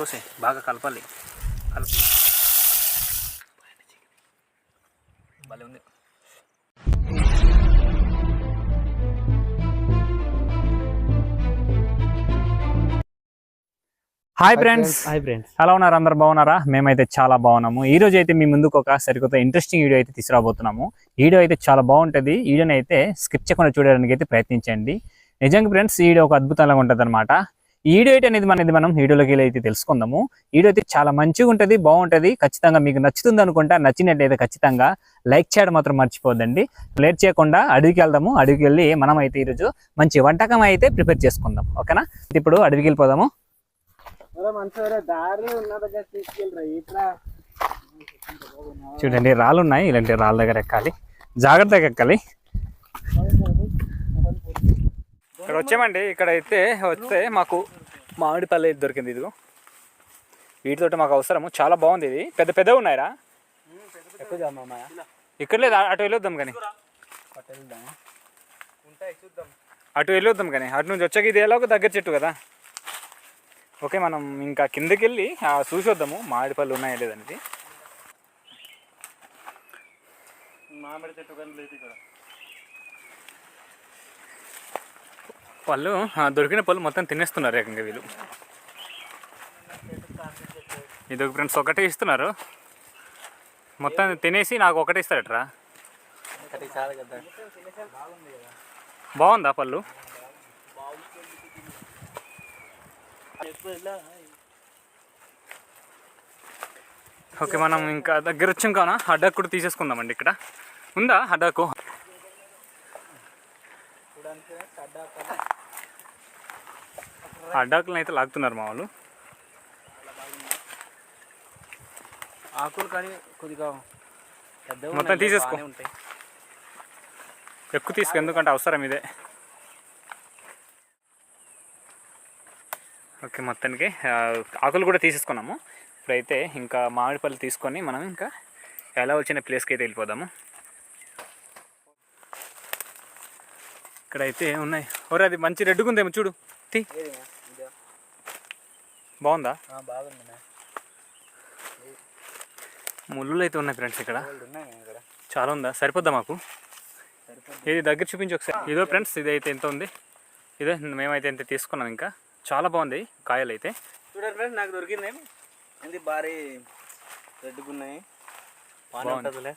పోసే బాగా కలపాలి. కలిపి. భలే ఉంది. హాయ్ ఫ్రెండ్స్ హాయ్ ఫ్రెండ్స్ ఎలా ఉన్నారు? అందరు బాగున్నారా? మేమైతే చాలా బాగున్నాము. ఈ రోజు అయితే మీ ముందుకు ఒక సరికొత్త ఇంట్రెస్టింగ్ వీడియో అయితే తీసుకురాబోతున్నాము. వీడియో అయితే చాలా బాగుంటుంది. ఈ వీడియోని అయితే స్కిప్ చేయకుండా చూడడానికి అయితే ప్రయత్నించండి. నిజంగా ఫ్రెండ్స్ ఈ వీడియో ఒక అద్భుతంగా ఉంటుంది అనమాట ఈ వీడియో అయితే అనేది అనేది మనం వీడియోలోకి వెళ్ళి అయితే తెలుసుకుందాము. వీడియో అయితే చాలా మంచిగా ఉంటుంది బాగుంటుంది ఖచ్చితంగా మీకు నచ్చుతుంది అనుకుంటా. నచ్చినట్టయితే ఖచ్చితంగా లైక్ చేయడం మాత్రం మర్చిపోద్దండి లేట్ చేయకుండా అడవికి వెళ్దాము. అడవికి వెళ్ళి మనం అయితే ఈరోజు మంచి వంటకం అయితే ప్రిపేర్ చేసుకుందాం. ఓకేనా? ఇప్పుడు అడవికి వెళ్ళిపోదాము. చూడండి రాళ్ళు ఉన్నాయి. ఇలాంటి రాళ్ళ దగ్గర ఎక్కాలి. జాగ్రత్తగా ఎక్కాలి. ఇక్కడ వచ్చామండి ఇక్కడ అయితే వస్తే మాకు మామిడి పల్లె దొరికింది ఇదిగో. వీటితోటి మాకు అవసరము. చాలా బాగుంది ఇది. పెద్ద పెద్దగా ఉన్నాయిరా? ఎక్కువ ఇక్కడ లేదు. అటు వెళ్ళొద్దాం కానీ. అటు వెళ్ళొద్దాం కానీ. అటు నుంచి వచ్చాక ఇది ఎలాగో దగ్గర చెట్టు కదా. ఓకే మనం ఇంకా కిందకి వెళ్ళి చూసి వద్దాము మామిడి పళ్ళు ఉన్నాయా లేదనేది. మామిడి చెట్టు కానీ లేదు ఇక్కడ. పళ్ళు దొరికిన పళ్ళు మొత్తం తినేస్తున్నారు ఏకంగా వీళ్ళు. ఇది ఒక ఫ్రెండ్స్ ఒకటే ఇస్తున్నారు. మొత్తం తినేసి నాకు ఒకటే ఇస్తారట్రా. బాగుందా పళ్ళు? ఓకే మనం ఇంకా దగ్గర వచ్చాం కావున. అడ్డాకు కూడా తీసేసుకుందామండి ఇక్కడ. ఉందా హడ్డాకు అడ్డాకులను అయితే లాగుతున్నారు మా వాళ్ళు. ఆకులు కానీ కొద్దిగా మొత్తం తీసేసుకో. ఎక్కువ తీసుకు ఎందుకంటే అవసరం ఇదే. ఓకే మొత్తానికి ఆకులు కూడా తీసేసుకున్నాము. ఇప్పుడైతే ఇంకా మామిడి పళ్ళు తీసుకొని మనం ఇంకా ఎలా వచ్చిన ప్లేస్కి అయితే వెళ్ళిపోదాము. ఇక్కడైతే ఉన్నాయి. ఒరే అది మంచి రెడ్డుగా ఉందేమో చూడు. తీ? బాగుందా? బాగుంది. ముళ్ళు అయితే ఉన్నాయి ఫ్రెండ్స్ ఇక్కడ. చాలా ఉందా? సరిపోద్దా మాకు? ఇది దగ్గర చూపించి ఒకసారి. ఇదో ఫ్రెండ్స్ ఇదైతే ఎంత ఉంది? ఇదే మేమైతే ఎంత తీసుకున్నాం ఇంకా. చాలా బాగుంది కాయలు అయితే చూడండి ఫ్రెండ్స్ నాకు దొరికింది. ఇది భారీ. ఉంటుందిలే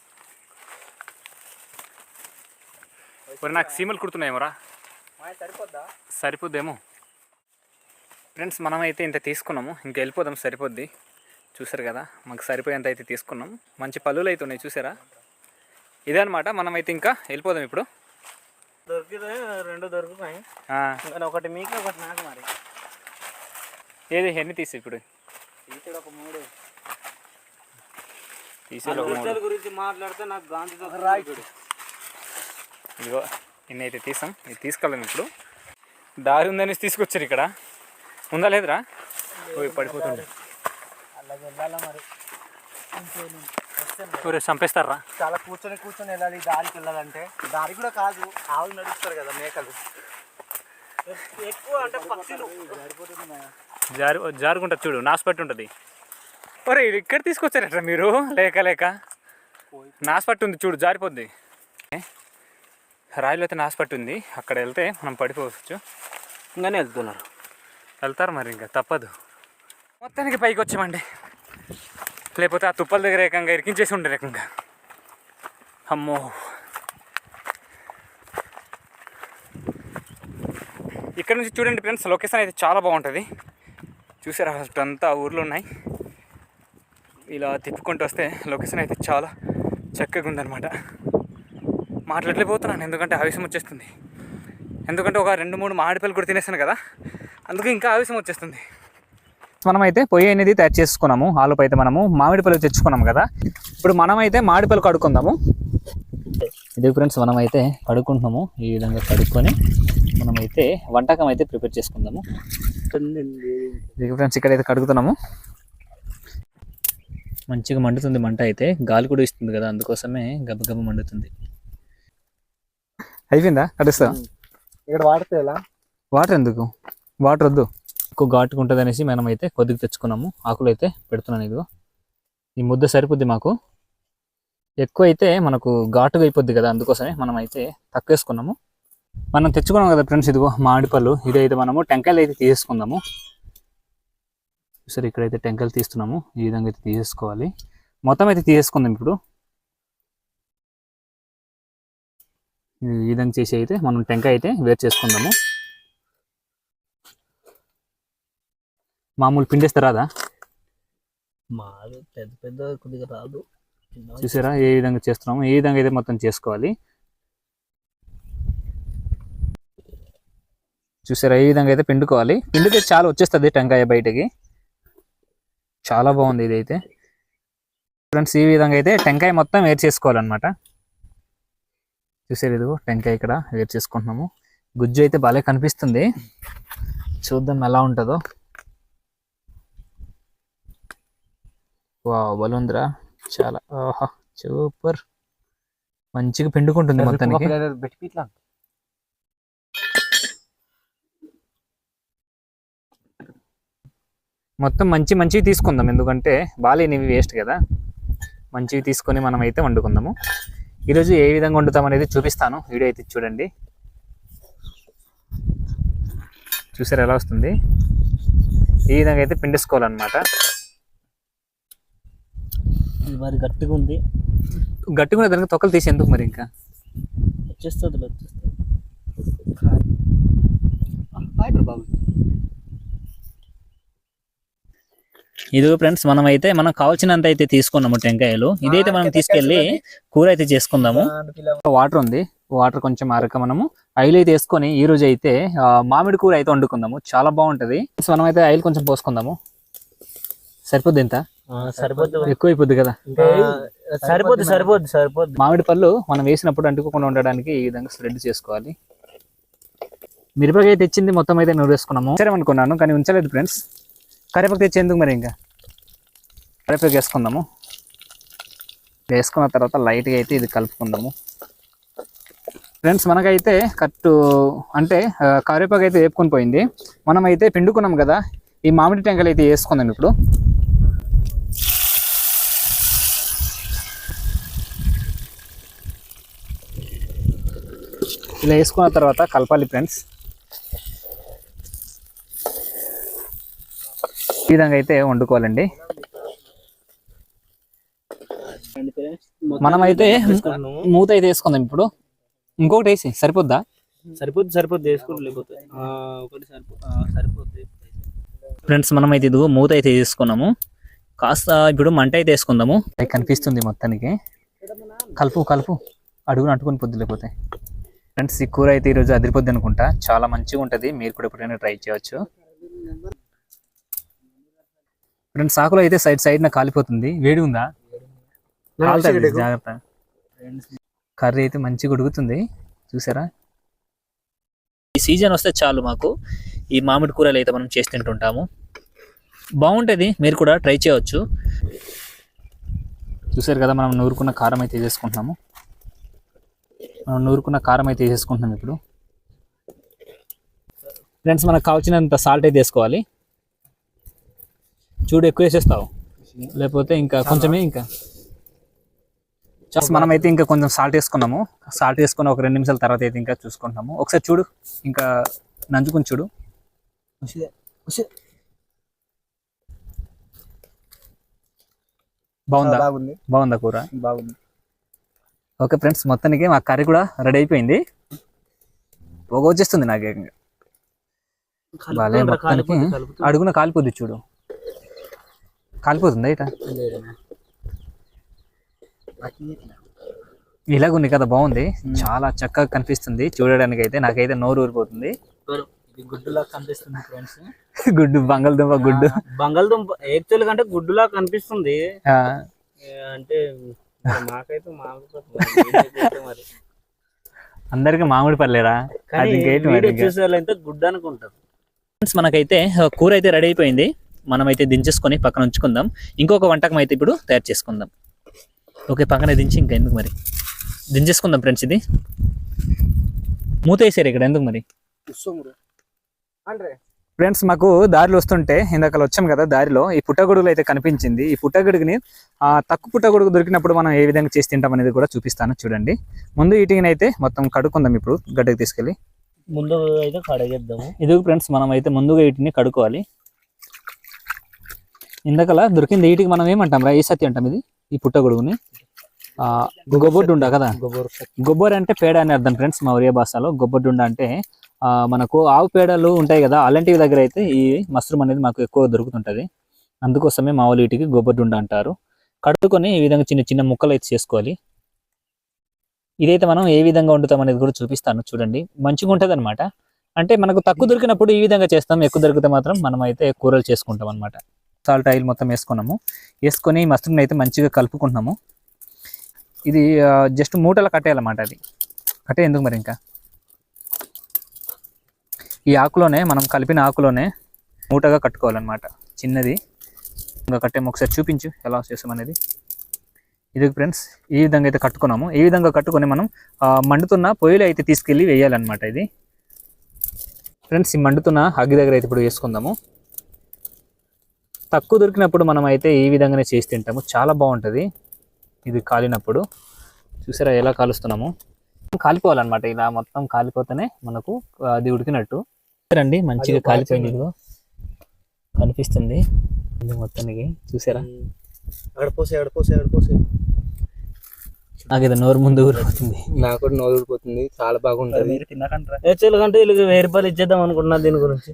మరి నాకు సీమలు కుడుతున్నాయేమోరా? సరిపోద్దా? సరిపోద్దేమో. ఫ్రెండ్స్ మనమైతే ఇంత తీసుకున్నాము. ఇంకా వెళ్ళిపోదాం సరిపోద్ది. చూసారు కదా మాకు సరిపోయేంత అయితే తీసుకున్నాం. మంచి పళ్ళులు అయితే ఉన్నాయి చూసారా? ఇదే అనమాట మనమైతే ఇంకా వెళ్ళిపోదాం ఇప్పుడు. దొరికితే రెండు దొరుకుతాయి. ఒకటి మీకు ఒకటి నాకు మరి. ఏది ఎన్ని తీసి ఇప్పుడు? ఒక మూడు. గురించి మాట్లాడితే నాకు గాంధీ ఇదిగో ఇన్ని అయితే తీసాం. ఇది తీసుకెళ్ళాం ఇప్పుడు. దారి ఉందని తీసుకొచ్చారు ఇక్కడ. ఉందా లేదురా? పడిపోతుంది ఊరే చంపేస్తారా? చాలా కూర్చొని కూర్చొని వెళ్ళాలి దారికి వెళ్ళాలంటే. దారి కూడా కాదు ఆవులు నడుస్తారు కదా మేకలు. ఎక్కువ అంటే పక్షులు. జారు జారుకుంటా చూడు నాసుపట్టి ఉంటుంది. ఒరే ఇక్కడ తీసుకొచ్చారట మీరు? లేక లేక? నాసుపట్టి ఉంది చూడు జారిపోద్ది? రాయిలో అయితే నాసుపట్టి ఉంది అక్కడ వెళ్తే మనం పడిపోవచ్చు. ఇంకానే వెళ్తున్నారు. వెళ్తారు మరి ఇంకా తప్పదు. మొత్తానికి పైకి వచ్చామండి. లేకపోతే ఆ తుప్పల దగ్గర ఏకంగా ఇరికించేసి ఉండే రకంగా అమ్మో. ఇక్కడ నుంచి చూడండి ఫ్రెండ్స్ లొకేషన్ అయితే చాలా బాగుంటుంది. చూసారా ఫస్ట్ అంతా ఊర్లో ఉన్నాయి. ఇలా తిప్పుకుంటూ వస్తే లొకేషన్ అయితే చాలా చక్కగా ఉందన్నమాట. మాట్లాడలేకపోతున్నాను ఎందుకంటే ఆవేశం వచ్చేస్తుంది. ఎందుకంటే ఒక రెండు మూడు మామిడిపల్లి కూడా తినేసాను కదా. అందుకే ఇంకా ఆవేశం వచ్చేస్తుంది. మనమైతే పొయ్యి అనేది తయారు చేసుకున్నాము. ఆలుపు అయితే మనము మామిడి పళ్ళు తెచ్చుకున్నాము కదా. ఇప్పుడు మనమైతే మామిడి పళ్ళు కడుక్కుందాము. ఇది ఫ్రెండ్స్ మనమైతే కడుక్కుంటున్నాము. ఈ విధంగా కడుక్కొని మనమైతే వంటకం అయితే ప్రిపేర్ చేసుకుందాము. ఇది ఫ్రెండ్స్ ఇక్కడైతే కడుగుతున్నాము. మంచిగా మండుతుంది మంట అయితే. గాలి కూడా ఇస్తుంది కదా అందుకోసమే గబగబ మండుతుంది. అయిపోయిందా? కడుస్తా ఇక్కడ వాడితే ఎలా? వాటర్ ఎందుకు? వాటర్ వద్దు. ఎక్కువ ఘాటుగా ఉంటుంది అనేసి మనం అయితే కొద్దిగా తెచ్చుకున్నాము. ఆకులు అయితే పెడుతున్నాను ఇదిగో. ఈ ముద్ద సరిపోద్ది మాకు. ఎక్కువ అయితే మనకు ఘాటుగా అయిపోద్ది కదా అందుకోసమే మనం అయితే తక్కువ వేసుకున్నాము మనం తెచ్చుకున్నాం కదా ఫ్రెండ్స్ ఇదిగో మామిడిపళ్ళు ఇదైతే మనము టెంకాయలు అయితే తీసేసుకుందాము. సరే ఇక్కడైతే టెంకాయలు తీస్తున్నాము. ఈ విధంగా అయితే తీసేసుకోవాలి. మొత్తం అయితే తీసేసుకుందాం ఇప్పుడు. ఈ విధంగా చేసి అయితే మనం టెంకాయ అయితే వేరు చేసుకుందాము. మామూలు పిండేస్తే రాదా? మాది పెద్ద పెద్ద కొద్దిగా రాదు. చూసారా? ఏ విధంగా చేస్తున్నాము ఏ విధంగా అయితే మొత్తం చేసుకోవాలి? చూసారా? ఏ విధంగా అయితే పిండుకోవాలి? పిండితే చాలా వచ్చేస్తుంది టెంకాయ బయటకి. చాలా బాగుంది ఇదైతే. ఫ్రెండ్స్ ఈ విధంగా అయితే టెంకాయ మొత్తం వేరు చేసుకోవాలన్నమాట. చూసారు ఇదిగో టెంకాయ ఇక్కడ వేరు చేసుకుంటున్నాము. గుజ్జు అయితే బాగా కనిపిస్తుంది. చూద్దాం ఎలా ఉంటుందో. వా బలుందిరా చాలా. ఆహా సూపర్. మంచిగా పిండుకుంటుంది మొత్తానికి. ఇట్లా మొత్తం మంచి మంచివి తీసుకుందాం. ఎందుకంటే బాలేనివి వేస్ట్ కదా. మంచివి తీసుకొని మనం అయితే వండుకుందాము. ఈరోజు ఏ విధంగా వండుతాం అనేది చూపిస్తాను. వీడియో అయితే చూడండి. చూసారు ఎలా వస్తుంది? ఈ విధంగా అయితే పిండేసుకోవాలన్నమాట. ఇది మరి గట్టిగా ఉంది. గట్టిగా దానికి తొక్కలు తీసి ఎందుకు మరి ఇంకా? వచ్చేస్తుంది వచ్చేస్తుంది. బాబు. ఇదిగో ఫ్రెండ్స్ మనం అయితే మనం కావాల్సినంత అయితే తీసుకున్నాము టెంకాయలు. ఇదైతే మనం తీసుకెళ్ళి కూర అయితే చేసుకుందాము. వాటర్ ఉంది వాటర్ కొంచెం అరక మనము. ఆయిల్ అయితే వేసుకొని ఈ రోజు అయితే మామిడి కూర అయితే వండుకుందాము. చాలా బాగుంటది. సో మనం అయితే ఆయిల్ కొంచెం పోసుకుందాము. సరిపోద్ది ఎంత? సరిపోద్ది ఎక్కువ అయిపోద్ది కదా? సరిపోద్ది సరిపోద్ది సరిపోద్ది మామిడి పళ్ళు మనం వేసినప్పుడు అంటుకోకుండా ఉండడానికి ఈ విధంగా స్ప్రెడ్ చేసుకోవాలి. మిరపకాయ తెచ్చింది మొత్తం అయితే నూరేసుకున్నాము సరే అనుకున్నాను కానీ ఉంచలేదు ఫ్రెండ్స్ కరివేపాకు తెచ్చేందుకు మరి ఇంకా? కరివేపాకు వేసుకుందాము. వేసుకున్న తర్వాత లైట్గా అయితే ఇది కలుపుకుందాము. ఫ్రెండ్స్ మనకైతే కట్టు అంటే కరివేపాకు అయితే వేపుకొని పోయింది. మనం అయితే పిండుకున్నాం కదా ఈ మామిడి టెంకాయలు అయితే వేసుకుందాం ఇప్పుడు. ఇలా వేసుకున్న తర్వాత కలపాలి ఫ్రెండ్స్. ఈ విధంగా అయితే వండుకోవాలండి. మనమైతే మూత అయితే వేసుకుందాం ఇప్పుడు. ఇంకొకటి వేసి సరిపోద్దా? సరిపోద్ది సరిపోద్ది వేసుకోండి లేకపోతే ఆ, ఒకటి సరిపో ఆ, సరిపోద్ది. ఫ్రెండ్స్ మనం అయితే ఇదిగో మూత అయితే తీసుకున్నాము కాస్త ఇప్పుడు మంట అయితే వేసుకుందాము. కనిపిస్తుంది మొత్తానికి. కలుపు కలుపు. అడుగున అంటుకొని పొద్దు లేకపోతే. ఫ్రెండ్స్ ఈ కూర అయితే ఈరోజు అదిరిపోద్ది అనుకుంటా. చాలా మంచిగా ఉంటుంది. మీరు కూడా ఎప్పుడైనా ట్రై చేయవచ్చు ఫ్రెండ్స్ ఆకులు అయితే సైడ్ సైడ్ కాలిపోతుంది. వేడి ఉందా? జాగ్రత్త. కర్రీ అయితే మంచిగా ఉడుకుతుంది. చూసారా? ఈ సీజన్ వస్తే చాలు మాకు. ఈ మామిడి కూరలు అయితే మనం చేసి తింటుంటాము బాగుంటుంది. మీరు కూడా ట్రై చేయవచ్చు చూసారు కదా మనం నూరుకున్న కారం అయితే వేసేసుకుంటున్నాము. మనం నూరుకున్న కారం అయితే వేసేసుకుంటున్నాం ఇప్పుడు. ఫ్రెండ్స్ మనకు కావాల్సినంత సాల్ట్ అయితే వేసుకోవాలి. చూడు ఎక్కువ వేసేస్తావు. లేకపోతే ఇంకా కొంచెమే ఇంకా. మనం అయితే ఇంకా కొంచెం సాల్ట్ వేసుకున్నాము. సాల్ట్ వేసుకుని ఒక రెండు నిమిషాల తర్వాత అయితే ఇంకా చూసుకుంటున్నాము. ఒకసారి చూడు ఇంకా నంచుకుని చూడు. బాగుందా? బాగుంది. బాగుందా కూర? బాగుంది. ఓకే ఫ్రెండ్స్ మొత్తానికి మా కర్రీ కూడా రెడీ అయిపోయింది. పొగ వచ్చేస్తుంది నాకు. భలే మొత్తానికి అడుగున కాలిపోద్ది చూడు. కాలిపోతుందా ఇట? ఇలాగ ఉంది కదా బాగుంది. చాలా చక్కగా కనిపిస్తుంది. చూడడానికి అయితే నాకైతే నోరు ఊరిపోతుంది. ఇది గుడ్డులా కనిపిస్తుంది ఫ్రెండ్స్. గుడ్డు బంగాళదుంప గుడ్డు. బంగాళదుంప యాక్చువల్ కంటే గుడ్డులా కనిపిస్తుంది. అంటే మాకు మరి అందరికి మామిడి పర్లేరా కానీ అది ఇంకేంటి మరి వీడియో ఇంకా. చూసే వాళ్ళంతా గుడ్డు అనుకుంటారు. ఫ్రెండ్స్ మనకైతే కూర అయితే రెడీ అయిపోయింది. మనమైతే దించేసుకొని పక్కన ఉంచుకుందాం. ఇంకొక వంటకం అయితే ఇప్పుడు తయారు చేసుకుందాం. ఓకే పక్కన దించి ఇంకా ఎందుకు మరి? దించేసుకుందాం ఫ్రెండ్స్ ఇది. మూత వేసారు ఇక్కడ ఎందుకు మరి? ఫ్రెండ్స్ మాకు దారిలో వస్తుంటే ఇందాక వచ్చాం కదా దారిలో ఈ పుట్టగొడుగులు అయితే కనిపించింది. ఈ పుట్టగొడుగుని ఆ తక్కువ పుట్టగొడుగు దొరికినప్పుడు మనం ఏ విధంగా చేసి తింటాం అనేది కూడా చూపిస్తాను చూడండి. ముందు వీటిని అయితే మొత్తం కడుక్కుందాం ఇప్పుడు గడ్డకి తీసుకెళ్ళి. ముందు అయితే కడగేద్దాము. ఇది ఫ్రెండ్స్ మనం అయితే ముందుగా వీటిని కడుక్కోవాలి. ఇందాకలా దొరికింది వీటికి మనం ఏమంటాం రా? ఏ సత్తి అంటాం ఇది? ఈ పుట్టగొడుగుని. ఆ, గొబ్బొడ్డుండ కదా? గొబ్బరు గొబ్బర్ అంటే పేడ అని అర్థం ఫ్రెండ్స్ మా ఒరియా భాషలో. గొబ్బొడ్డుండ అంటే మనకు ఆవు పేడలు ఉంటాయి కదా అలాంటివి దగ్గర అయితే ఈ మష్రూమ్ అనేది మాకు ఎక్కువ దొరుకుతుంటుంది. అందుకోసమే మా వాళ్ళు వీటికి గొబ్బొడ్డుండ అంటారు. కడుక్కొని ఈ విధంగా చిన్న చిన్న ముక్కలు అయితే చేసుకోవాలి. ఇదైతే మనం ఏ విధంగా వండుతాం అనేది కూడా చూపిస్తాను చూడండి. మంచిగా ఉంటుంది అనమాట అంటే మనకు తక్కువ దొరికినప్పుడు ఈ విధంగా చేస్తాం ఎక్కువ దొరికితే మాత్రం మనం అయితే కూరలు చేసుకుంటాం అనమాట సాల్ట్ ఆయిల్ మొత్తం వేసుకున్నాము. వేసుకొని మష్రూమ్ని అయితే మంచిగా కలుపుకుంటున్నాము. ఇది జస్ట్ మూటలు కట్టేయాలన్నమాట అది. కట్టే ఎందుకు మరి ఇంకా? ఈ ఆకులోనే మనం కలిపిన ఆకులోనే మూటగా కట్టుకోవాలన్నమాట. చిన్నది. ఇంకా కట్టేమో ఒకసారి చూపించు ఎలా చేస్తాం ఇది ఫ్రెండ్స్ ఈ విధంగా అయితే కట్టుకున్నాము. ఈ విధంగా కట్టుకొని మనం మండుతున్న పొయ్యిలో అయితే తీసుకెళ్ళి వేయాలన్నమాట ఇది. ఫ్రెండ్స్ ఈ మండుతున్న అగ్గి దగ్గర అయితే ఇప్పుడు వేసుకుందాము. తక్కువ దొరికినప్పుడు మనం అయితే ఈ విధంగానే చేసి తింటాము. చాలా బాగుంటుంది. ఇది కాలినప్పుడు. చూసారా ఎలా కాలుస్తున్నాము? కాలిపోవాలన్నమాట. ఇలా మొత్తం కాలిపోతేనే మనకు అది ఉడికినట్టు. రండి మంచిగా కాలిపోయింది ఇదిగో. కనిపిస్తుంది. ఇది మొత్తానికి చూసారా? అక్కడ పోసే అక్కడ పోసే అక్కడ పోసే. నాకు ఇది నోరు ముందు ఊరుతుంది నాకు కూడా నోరు ఊడిపోతుంది చాలా బాగుంటది. మీరు తిన్నాకంటారా కంటే వీళ్ళకి వెయ్యి రూపాయలు ఇచ్చేద్దాం అనుకున్నా దీని గురించి.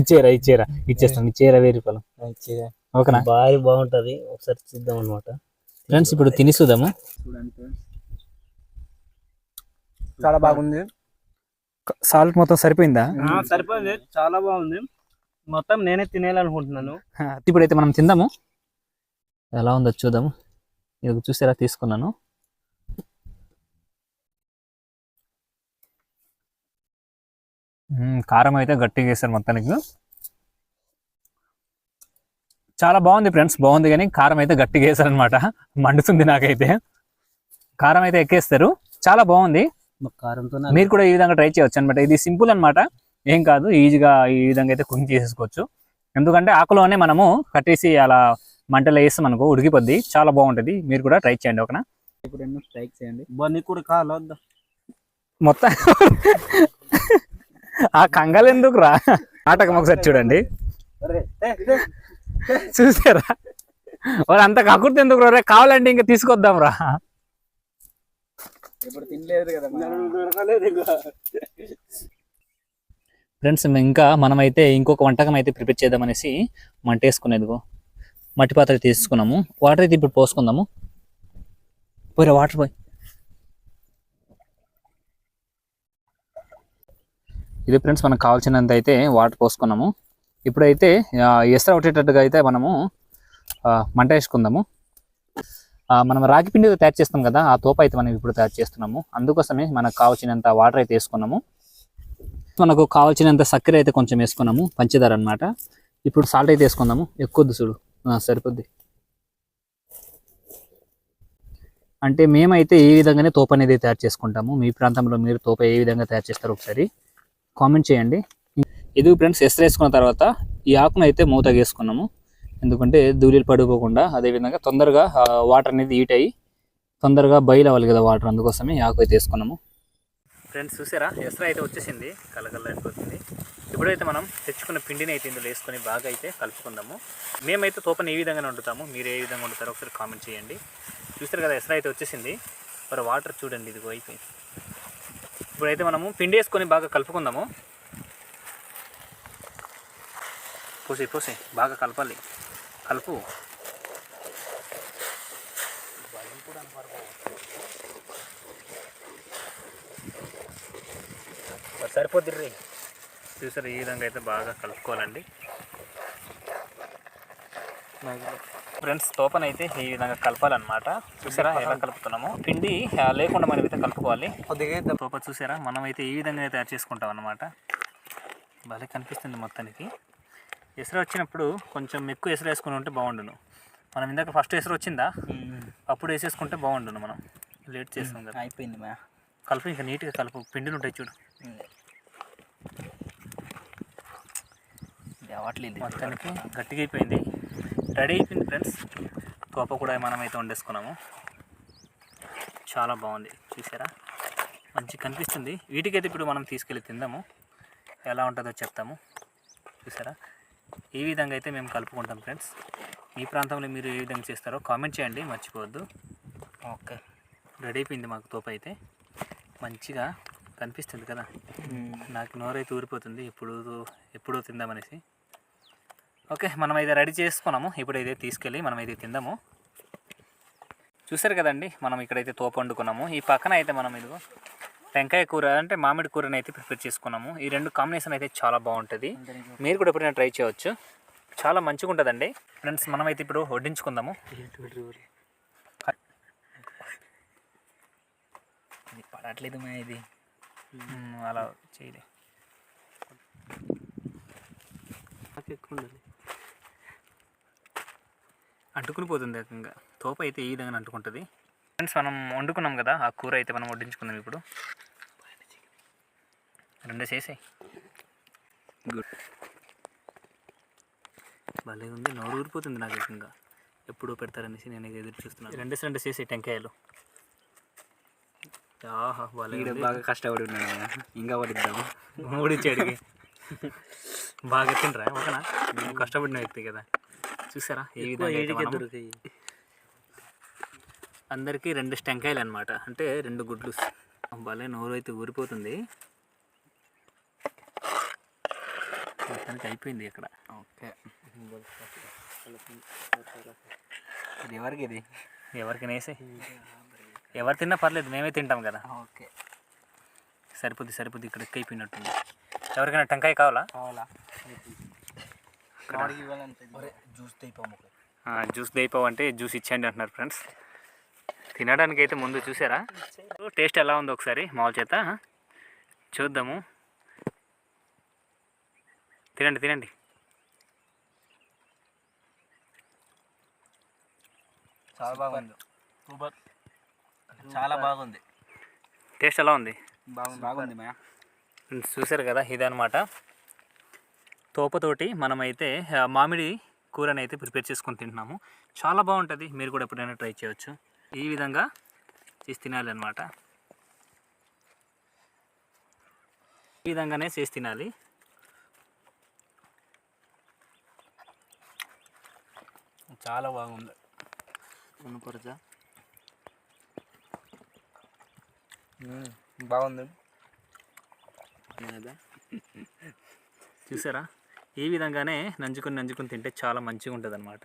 ఇచ్చేరా ఇచ్చేరా. ఇచ్చేస్తాం ఇచ్చేరా వెయ్యి రూపాయలు. ఓకేనా? బాగా బాగుంటది. ఒకసారి చూద్దాం అనమాట ఫ్రెండ్స్ ఇప్పుడు తిని చూద్దాము చాలా బాగుంది. సాల్ట్ మొత్తం సరిపోయిందా? సరిపోయింది. చాలా బాగుంది. మొత్తం నేనే తినేయాలనుకుంటున్నాను. ఇప్పుడైతే మనం తిందాము. ఎలా ఉందో చూద్దాము. ఇది చూసారా తీసుకున్నాను. కారం అయితే గట్టిగా వేస్తారు మొత్తానికి. చాలా బాగుంది ఫ్రెండ్స్ బాగుంది కానీ కారం అయితే గట్టిగా వేస్తారు అనమాట మండుతుంది నాకైతే. కారం అయితే ఎక్కేస్తారు. చాలా బాగుంది. కారంతో మీరు కూడా ఈ విధంగా ట్రై చేయవచ్చు అనమాట ఇది సింపుల్ అన్నమాట. ఏం కాదు ఈజీగా ఈ విధంగా అయితే కుకింగ్ చేసేసుకోవచ్చు. ఎందుకంటే ఆకులోనే మనము కట్టేసి అలా మంటలో వేస్తే మనకు ఉడికిపోద్ది. చాలా బాగుంటుంది. మీరు కూడా ట్రై చేయండి ఓకేనా ఇప్పుడు ఎన్నో ట్రై చేయండి. బన్నీ కూడా కాలొద్దా మొత్తం ఆ కంగాలు ఎందుకు రా? ఆటకం ఒకసారి చూడండి. చూసారా? అంత కాకుర్తి ఎందుకు రా కావాలంటే ఇంకా తీసుకొద్దాం రా. ఇప్పుడు తినలేదు కదా ఫ్రెండ్స్ ఇంకా మనమైతే ఇంకొక వంటకం అయితే ప్రిపేర్ చేద్దామనేసి మంట వేసుకునేదిగో మట్టి పాత్ర తీసుకున్నాము. వాటర్ అయితే ఇప్పుడు పోసుకుందాము. పోయిరా వాటర్ పోయి. ఇది ఫ్రెండ్స్ మనకు కావాల్సినంత అయితే వాటర్ పోసుకున్నాము. ఇప్పుడైతే ఎసర వచ్చేటట్టుగా అయితే మనము మంట వేసుకుందాము. మనం రాగి పిండి తయారు చేస్తాం కదా ఆ తోప అయితే మనం ఇప్పుడు తయారు చేస్తున్నాము. అందుకోసమే మనకు కావాల్సినంత వాటర్ అయితే వేసుకున్నాము. మనకు కావాల్సినంత చక్కెర అయితే కొంచెం వేసుకున్నాము పంచదార అన్నమాట. ఇప్పుడు సాల్ట్ అయితే వేసుకుందాము. ఎక్కువద్దు చూడు. సరిపోద్ది. అంటే మేమైతే ఏ విధంగానే తోప అనేది తయారు చేసుకుంటాము. మీ ప్రాంతంలో మీరు తోప ఏ విధంగా తయారు చేస్తారు ఒకసారి కామెంట్ చేయండి. ఇది ఫ్రెండ్స్ ఎసరు వేసుకున్న తర్వాత ఈ ఆకును అయితే మూతగా వేసుకున్నాము. ఎందుకంటే ధూళిలు పడిపోకుండా అదేవిధంగా తొందరగా వాటర్ అనేది హీట్ అయ్యి తొందరగా బయలు అవ్వాలి కదా వాటర్ అందుకోసమే ఆకు అయితే వేసుకున్నాము. ఫ్రెండ్స్ చూసారా? ఎసర అయితే వచ్చేసింది. కలకల అయిపోతుంది. ఇప్పుడైతే మనం తెచ్చుకున్న పిండిని అయితే ఇందులో వేసుకొని బాగా అయితే కలుపుకుందాము. మేమైతే తోపని ఏ విధంగా వండుతాము? మీరు ఏ విధంగా వండుతారో ఒకసారి కామెంట్ చేయండి. చూస్తారు కదా ఎసర అయితే వచ్చేసింది. మరి వాటర్ చూడండి ఇదిగో అయిపోయింది ఇప్పుడైతే మనము పిండి వేసుకొని బాగా కలుపుకుందాము. పోసి పోసి బాగా కలపాలి. కలుపు. రే చూసారు ఈ విధంగా అయితే బాగా కలుపుకోవాలండి. ఫ్రెండ్స్ తోపన అయితే ఈ విధంగా కలపాలన్నమాట. చూసారా ఎలా కలుపుతున్నాము? పిండి లేకుండా మనం అయితే కలుపుకోవాలి. కొద్దిగా తోప చూసారా మనం అయితే ఈ విధంగా అయితే తయారు చేసుకుంటాం అన్నమాట భలే కనిపిస్తుంది మొత్తానికి. ఎసరు వచ్చినప్పుడు కొంచెం ఎక్కువ ఎసరు వేసుకుని ఉంటే బాగుండును. మనం ఇందాక ఫస్ట్ ఎసరు వచ్చిందా? అప్పుడు వేసేసుకుంటే బాగుండును మనం. లేట్ చేస్తాం కదా. అయిపోయింది కలుపు ఇంకా నీట్గా కలుపు. పిండిలు ఉంటాయి చూడు. మొత్తానికి గట్టిగా అయిపోయింది. రెడీ అయిపోయింది ఫ్రెండ్స్. తోప కూడా మనం అయితే వండేసుకున్నాము. చాలా బాగుంది. చూసారా? మంచి కనిపిస్తుంది. వీటికైతే ఇప్పుడు మనం తీసుకెళ్ళి తిందాము. ఎలా ఉంటుందో చెప్తాము. చూసారా? ఈ విధంగా అయితే మేము కలుపుకుంటాం ఫ్రెండ్స్. ఈ ప్రాంతంలో మీరు ఏ విధంగా చేస్తారో కామెంట్ చేయండి మర్చిపోవద్దు. ఓకే. రెడీ అయిపోయింది మాకు తోప అయితే. మంచిగా కనిపిస్తుంది కదా. నాకు నోరైతే ఊరిపోతుంది ఎప్పుడు ఎప్పుడూ తిందామనేసి ఓకే మనం అయితే రెడీ చేసుకున్నాము. ఇప్పుడైతే తీసుకెళ్ళి మనం అయితే తిందాము. చూసారు కదండి మనం ఇక్కడైతే తోప వండుకున్నాము. ఈ పక్కన అయితే మనం ఇదిగో టెంకాయ కూర అంటే మామిడి కూరని అయితే ప్రిపేర్ చేసుకున్నాము. ఈ రెండు కాంబినేషన్ అయితే చాలా బాగుంటుంది. మీరు కూడా ఎప్పుడైనా ట్రై చేయవచ్చు చాలా మంచిగా ఉంటుందండి. ఫ్రెండ్స్ మనమైతే ఇప్పుడు వడ్డించుకుందాము. ఇది పడట్లేదు మా ఇది. అలా చేయలే. అంటుకుని పోతుంది ఏకంగా. తోప అయితే ఈ విధంగా అంటుకుంటుంది. ఫ్రెండ్స్ మనం వండుకున్నాం కదా ఆ కూర అయితే మనం వడ్డించుకుందాం ఇప్పుడు. రెండు చేసే గుడ్. భలే ఉంది నోరు ఊరిపోతుంది నాకు ఏకంగా ఎప్పుడు పెడతారనేసి నేను ఎదురు చూస్తున్నాను. రెండు రెండు చేసే టెంకాయలు. ఆహా. బాగా కష్టపడి ఉన్నాడు ఇంకా పడిద్దాము ఓడిచ్చాడికి బాగా తినరా? ఒకనా నేను కష్టపడిన వ్యక్తి కదా. చూసారా? ఏ విధంగా దొరికాయి. అందరికీ రెండు టెంకాయలు అనమాట అంటే రెండు గుడ్లు. భలే నోరు అయితే ఊరిపోతుంది. మొత్తానికి అయిపోయింది ఇక్కడ. ఓకే. ఇది ఎవరికి ఇది? ఎవరికి నేసే ఎవరు తిన్నా పర్లేదు మేమే తింటాం కదా. ఓకే. సరిపోద్ది సరిపోద్ది ఇక్కడ ఎక్కువ అయిపోయినట్టుంది ఎవరికైనా టెంకాయ కావాలా? కావాలా? జ్యూస్ ఆ, జ్యూస్ దైపోవ్ అంటే జ్యూస్ ఇచ్చేయండి అంటున్నారు ఫ్రెండ్స్. తినడానికి అయితే ముందు చూసారా? టేస్ట్ ఎలా ఉందో ఒకసారి మామూలు చేత చూద్దాము. తినండి తినండి. చాలా బాగుంది. సూపర్. చాలా బాగుంది. టేస్ట్ ఎలా ఉంది? బాగుంది. బాగుంది మా చూసారు కదా ఇదనమాట తోపతోటి మనమైతే మామిడి కూరని అయితే ప్రిపేర్ చేసుకొని తింటున్నాము. చాలా బాగుంటుంది. మీరు కూడా ఎప్పుడైనా ట్రై చేయవచ్చు ఈ విధంగా చేసి తినాలి అనమాట ఈ విధంగానే చేసి తినాలి. చాలా బాగుంది. అనుపరచా బాగుంది. చూసారా? ఈ విధంగానే నంజుకొని నంజుకొని తింటే చాలా మంచిగా ఉంటుంది అనమాట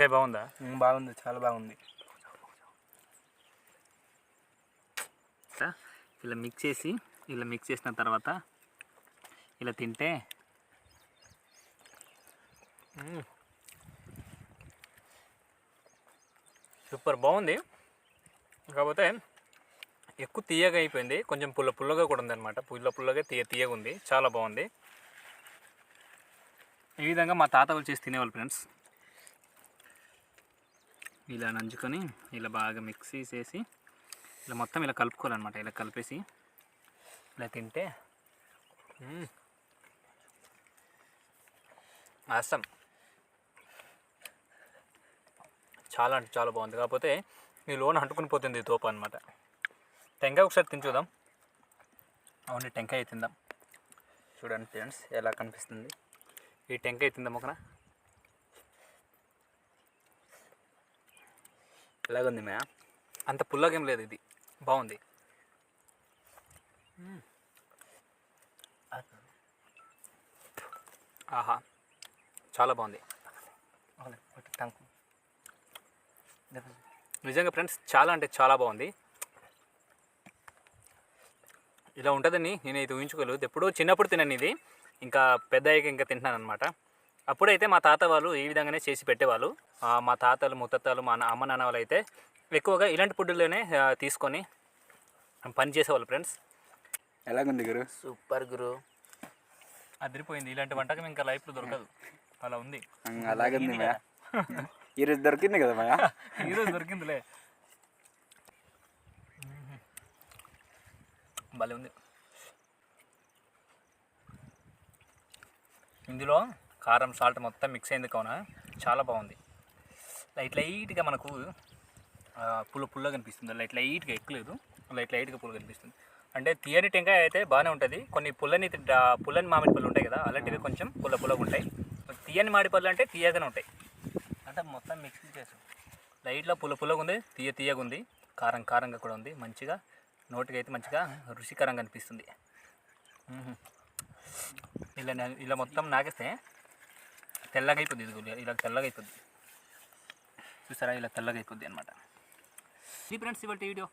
టెంకాయ బాగుందా? బాగుంది చాలా బాగుంది. ఇలా మిక్స్ చేసి ఇలా మిక్స్ చేసిన తర్వాత ఇలా తింటే. సూపర్ బాగుంది. కాకపోతే ఎక్కువ తీయగా అయిపోయింది. కొంచెం పుల్ల పుల్లగా కూడా ఉంది అనమాట పుల్ల పుల్లగా తీయ తీయగా ఉంది. చాలా బాగుంది. ఈ విధంగా మా తాత వాళ్ళు చేసి తినేవాళ్ళు ఫ్రెండ్స్ ఇలా నంచుకొని ఇలా బాగా మిక్సీ చేసి ఇలా మొత్తం ఇలా కలుపుకోవాలన్నమాట. ఇలా కలిపేసి ఇలా తింటే ఆసం చాలా అంటే చాలా బాగుంది. కాకపోతే ఈ లోన్ అంటుకుని పోతుంది ఈ తోపు అనమాట టెంకాయ ఒకసారి తిని అవును టెంకాయ తిందాం. చూడండి ఫ్రెండ్స్ ఎలా కనిపిస్తుంది. ఈ టెంకాయ తిందాం ఒకనా? ఎలాగుంది మ్యా? అంత పుల్లగా ఏం లేదు ఇది. బాగుంది. ఆహా చాలా బాగుంది. నిజంగా ఫ్రెండ్స్ చాలా అంటే చాలా బాగుంది. ఇలా ఉంటుందని నేనైతే ఊహించుకోలేదు. ఎప్పుడో చిన్నప్పుడు తినను ఇది. ఇంకా పెద్ద అయ్యాక ఇంకా తింటున్నాను అనమాట అప్పుడైతే మా తాత వాళ్ళు ఈ విధంగానే చేసి పెట్టేవాళ్ళు. మా తాతలు ముత్తత్తలు మా నా- అమ్మ నాన్న వాళ్ళు అయితే ఎక్కువగా ఇలాంటి ఫుడ్లోనే ఆ, తీసుకొని పని చేసేవాళ్ళు ఫ్రెండ్స్. ఎలాగుంది గురు? సూపర్ గురు. అదిరిపోయింది. ఇలాంటి వంటకం ఇంకా లైఫ్లో దొరకదు. అలా ఉంది. అలాగే ఈరోజు దొరికింది కదా మయా? ఈరోజు దొరికిందిలే. భలే ఉంది. ఇందులో కారం సాల్ట్ మొత్తం మిక్స్ అయింది కావున చాలా బాగుంది. లైట్ లైట్గా మనకు పుల్ల పుల్లగా కనిపిస్తుంది లైట్ లైట్గా ఎక్కలేదు లైట్ లైట్గా పుల్ల కనిపిస్తుంది అంటే తీయని టెంకాయ అయితే బాగానే ఉంటుంది. కొన్ని పుల్లని పుల్లని మామిడి పళ్ళు ఉంటాయి కదా అలాంటివి కొంచెం పుల్ల పుల్లగా ఉంటాయి. తీయని మామిడి పళ్ళు అంటే తీయగానే ఉంటాయి. అంటే మొత్తం మిక్స్ చేసాం. లైట్లో పుల్ల పుల్లగా ఉంది తీయ తీయగా ఉంది. కారం కారంగా కూడా ఉంది. మంచిగా నోటికి అయితే మంచిగా రుచికరంగా అనిపిస్తుంది. ఇలా ఇలా మొత్తం నాకేస్తే తెల్లగా అయిపోద్ది ఇది ఇలా తెల్లగా అయిపోద్ది చూసారా ఇలా తెల్లగా అయిపోద్ది అనమాట ఇది ఫ్రెండ్స్ ఇవాళ వీడియో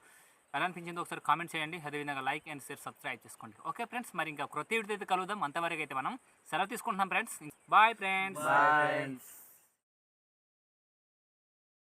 ఎలా అనిపించిందో ఒకసారి కామెంట్ చేయండి. అదేవిధంగా లైక్ అండ్ షేర్ సబ్స్క్రైబ్ చేసుకోండి. ఓకే ఫ్రెండ్స్ మరి ఇంకా క్రొత్త వీడియో అయితే కలుద్దాం. అంతవరకు అయితే మనం సెలవు తీసుకుంటున్నాం ఫ్రెండ్స్ బాయ్ ఫ్రెండ్స్ బాయ్